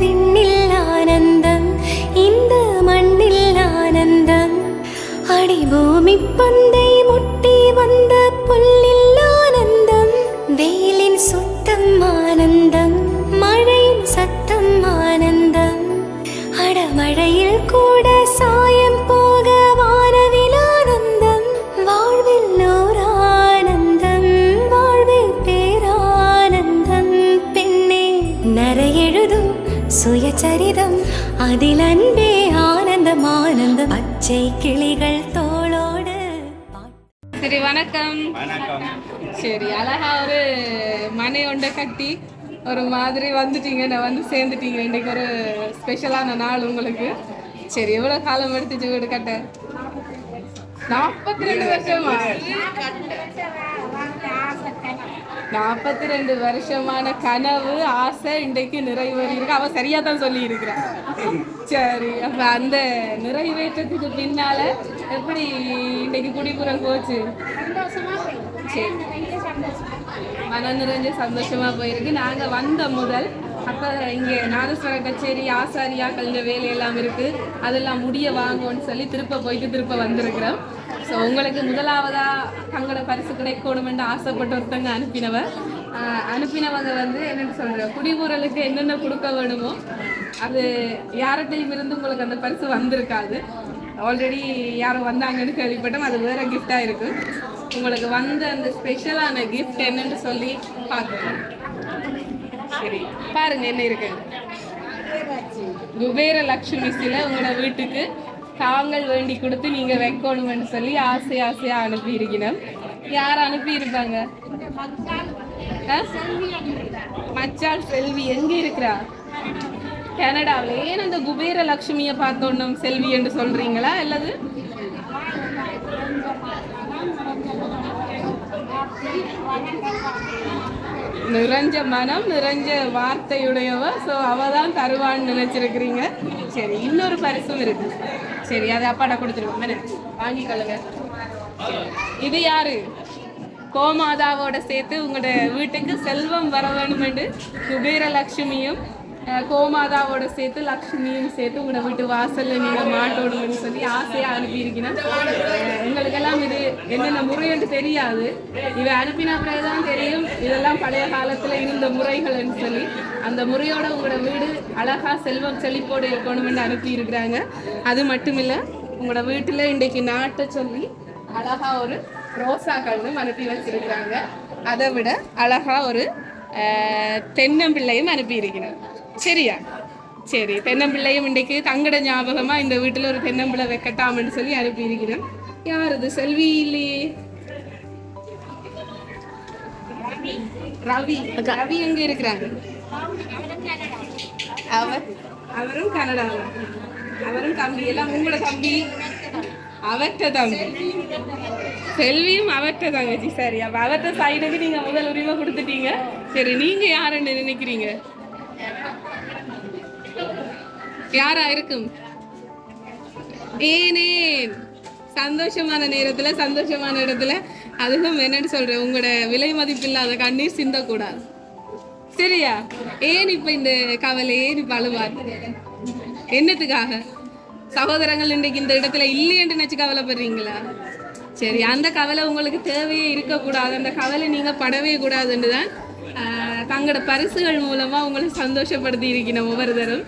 விண்ணில் ஆனந்தம் இந்த மண்ணில் ஆனந்தம். அடிபூமி பந்தை முட்டி வந்த புல்லில் ஆனந்தம் வெயிலின் சுத்தம் ஆனந்தம். சுயச்சரிதம் அதில் அன்பே ஆனந்தம் ஆனந்தம். பச்சை கிளிகள் தோளோடு சரி வணக்கம். சரி அழகா ஒரு மனை ஒன்றை கட்டி ஒரு மாதிரி வந்துட்டீங்க. நான் வந்து சேர்ந்துட்டீங்க. இன்னைக்கு ஒரு ஸ்பெஷலான நாள் உங்களுக்கு. சரி எவ்வளோ காலம் எடுத்துச்சு வீடு கட்ட? நாற்பத்தி ரெண்டு வருஷமா? நாற்பத்தி ரெண்டு வருஷமான கனவு ஆசை இன்றைக்கு நிறைவேறி இருக்கு. அவ சரியா தான் சொல்லி இருக்கிறான் சரி அப்ப அந்த நிறைவேற்றத்துக்கு பின்னால எப்படி இன்னைக்கு குடிபுறம் போச்சு? சரி. மன நிறைஞ்ச சந்தோஷமா போயிருக்கு. நாங்க வந்த முதல் அப்ப இங்க நாதஸ்வர கச்சேரி ஆசாரியாக்கள் இந்த வேலையெல்லாம் இருக்கு. அதெல்லாம் முடிய வாங்குவோன்னு சொல்லி திருப்ப போயிட்டு திருப்ப வந்திருக்கிறோம். ஸோ உங்களுக்கு முதலாவதா தங்களோட பரிசு கிடைக்கணும்னு ஆசைப்பட்ட ஒருத்தங்க அனுப்பினவ அனுப்பினவங்க வந்து என்னென்னு சொல்ற குடிமுறலுக்கு என்னென்ன கொடுக்க வேணுமோ அது யார்கிட்டையும் இருந்து உங்களுக்கு அந்த பரிசு வந்திருக்காது. ஆல்ரெடி யாரும் வந்தாங்கன்னு கேள்விப்பட்டோம் அது வேற கிஃப்டாக இருக்கு. உங்களுக்கு வந்த அந்த ஸ்பெஷலான கிஃப்ட் என்னன்னு சொல்லி பார்க்கலாம். சரி பாருங்க என்ன இருக்கு. குபேர லக்ஷ்மி சில உங்களோட வீட்டுக்கு. தாங்கள் வேண்டி கொடுத்து நீங்க வைக்கணும்னு சொல்லி ஆசை ஆசையா அனுப்பி இருக்கணும் யார் அனுப்பி இருப்பாங்க செல்வி எங்க இருக்கிறா? கனடாவில். ஏன் அந்த குபேர லக்ஷ்மியை பார்த்தோன்னும் செல்வி என்று சொல்றீங்களா? அல்லது? நிறைஞ்ச மனம் நிறைஞ்ச வார்த்தையுடையவ ஸோ அவ தான் தருவான்னு நினைச்சிருக்கிறீங்க. சரி இன்னொரு பரிசும் இருக்கு. சரி அதை அப்பாட்ட கொடுத்துருவோம். என்ன? வாங்கிக்கொள்ளுங்க இது யாரு? கோமாதாவோட சேர்த்து உங்களோட வீட்டுக்கு செல்வம் வர வேணுமென்று சுபீரலக்ஷ்மியும் கோமாதாவோட சேர்த்து லக்ஷ்மியும் சேர்த்து உங்களை வீட்டு வாசல்ல நீங்க மாட்டோடுங்கன்னு சொல்லி ஆசையா அனுப்பியிருக்கணும் அஹ், எங்களுக்கெல்லாம் இது என்னென்ன முறைன்னு தெரியாது. இவ அனுப்பின பிறகுதான் தெரியும். இதெல்லாம் பழைய காலத்துல இருந்த முறைகள்னு சொல்லி. அந்த முறையோட உங்களோட வீடு அழகா செல்வம் செழிப்போடு இருக்கணும்னு அனுப்பி இருக்கிறாங்க அது மட்டும் இல்ல உங்களோட வீட்டுல இன்றைக்கு நாட்டை சொல்லி அழகா ஒரு ரோசா கண்ணும் அனுப்பி வச்சிருக்கிறாங்க. அதை விட அழகா ஒரு தென்னம்பிள்ளையும் அனுப்பி சரியா சரி தென்னம்பிள்ளையும் இன்றைக்கு தங்கட ஞாபகமா இந்த வீட்டுல ஒரு தென்னம்பிள்ளை வைக்கட்டாம்னு சொல்லி அனுப்பி இருக்கிறேன் யார் இது செல்வி இல்லையே ரவி ரவி எங்க இருக்கிறாங்க அவர் அவரும் கனடாவில் அவரும் தம்பி எல்லாம் உங்களோட தம்பி அவற்ற தம்பி செல்வியும் அவற்ற தங்கச்சி சரி அப்ப அவற்ற சைடுக்கு நீங்க முதல் உரிமை கொடுத்துட்டீங்க சரி நீங்க யாருன்னு நினைக்கிறீங்க யாரா இருக்கும் ஏனேன் சந்தோஷமான நேரத்துல சந்தோஷமான இடத்துல. அதுவும் என்னன்னு சொல்றேன் உங்களோட விலை மதிப்பில்லாத கண்ணீர் சிந்தக்கூடாது. சரியா? ஏன் இப்ப இந்த கவலை ஏன் இப்ப அழுவார்? என்னத்துக்காக? சகோதரங்கள் இன்றைக்கு இந்த இடத்துல இல்லையென்று நினச்சி கவலைப்படுறீங்களா? சரி அந்த கவலை உங்களுக்கு தேவையே இருக்கக்கூடாது. அந்த கவலை நீங்கள் படவே கூடாதுன்னு தான் தங்களோட பரிசுகள் மூலமாக உங்களை சந்தோஷப்படுத்தி இருக்கணும் ஒவ்வொரு தரம்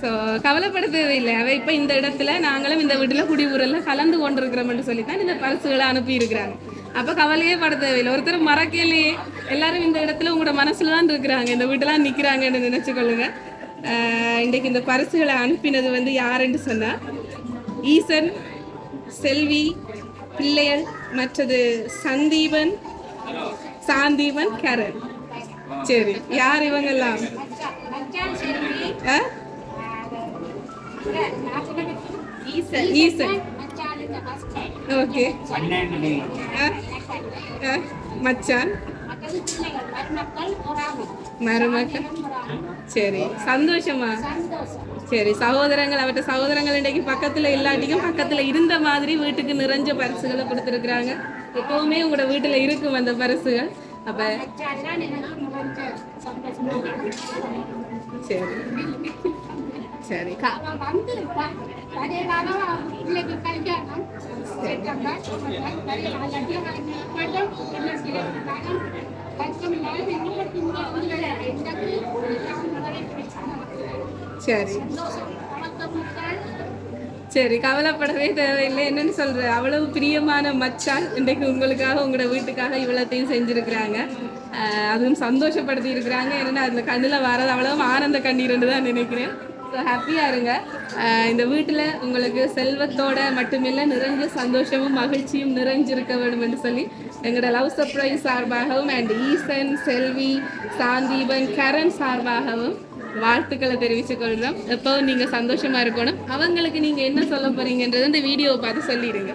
ஸோ கவலைப்பட தேவையில்லை அவ இப்போ இந்த இடத்துல நாங்களும் இந்த வீட்டில் குடிபுறல கலந்து கொண்டிருக்கிறோம்னு சொல்லி தான் இந்த பரிசுகளை அனுப்பியிருக்கிறாங்க. அப்போ கவலையே பட தேவையில்லை ஒருத்தர் மறக்கலையே. எல்லாரும் இந்த இடத்துல உங்களோட மனசில் தான் இருக்கிறாங்க. இந்த வீட்டெல்லாம் நிற்கிறாங்கன்னு நினச்சிக்கொள்ளுங்க இன்றைக்கு இந்த பரிசுகளை அனுப்பினது வந்து யாருன்னு சொன்னால் ஈசன் செல்வி பிள்ளையல் மற்றது சந்தீபன் சாந்தீபன் கரண் சரி யார் இவங்கெல்லாம்? ஆ? ஈசன் ஈசன் ஓகே? மச்சான் மருமக்கள் சரி சந்தோஷமா சரி சகோதரங்கள் அவற்ற சகோதரங்கள் இன்றைக்கு பக்கத்துல இல்லாட்டிக்கும் பக்கத்துல இருந்த மாதிரி வீட்டுக்கு நிறைஞ்ச பரிசுகளை கொடுத்துருக்குறாங்க எப்பவுமே உங்களோட வீட்டுல இருக்கும் அந்த பரிசுகள் அப்ப சரி சரி சரி. சரி கவலைப்படவே தேவையில்லை. என்னன்னு சொல்ற? அவ்வளவு பிரியமான மச்சான் இன்றைக்கு உங்களுக்காக உங்களோட வீட்டுக்காக இவ்வளோத்தையும் செஞ்சிருக்கிறாங்க. அதுவும் சந்தோஷப்படுத்தி இருக்கிறாங்க ஏன்னா அதில் கண்ணில் வரது அவ்வளவு ஆனந்த கண்ணீர்னு தான் நினைக்கிறேன். ஸோ ஹாப்பியாக இருங்க. இந்த வீட்டில் உங்களுக்கு செல்வத்தோட மட்டுமில்லை நிறைஞ்ச சந்தோஷமும் மகிழ்ச்சியும் நிறைஞ்சிருக்க வேண்டும் என்று சொல்லி எங்களோட லவ் சர்ப்ரைஸ் சார்பாகவும் அண்ட் ஈசன் செல்வி சாந்தீபன் கரண் சார்பாகவும் வாழ்த்துக்களை தெரிவிச்சுக்கொள்கிறோம் எப்போ நீங்கள் சந்தோஷமாக இருக்கணும் அவங்களுக்கு நீங்கள் என்ன சொல்ல போகிறீங்கன்றது இந்த வீடியோவை பார்த்து சொல்லிடுங்க.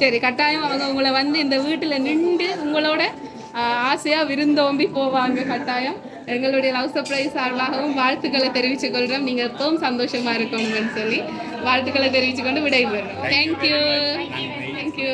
சரி கட்டாயம் அவங்க உங்களை வந்து இந்த வீட்டில் நின்று உங்களோட ஆசையாக விருந்தோம்பி போவாங்க கட்டாயம். எங்களுடைய லவ் சர்ப்ரைஸ் சார்பாகவும் வாழ்த்துக்களை தெரிவித்துக் கொள்கிறோம் நீங்கள் எப்பவும் சந்தோஷமாக இருக்கோங்கன்னு சொல்லி வாழ்த்துக்களை தெரிவித்துக்கொண்டு விடைபெறுறோம். Thank you thank you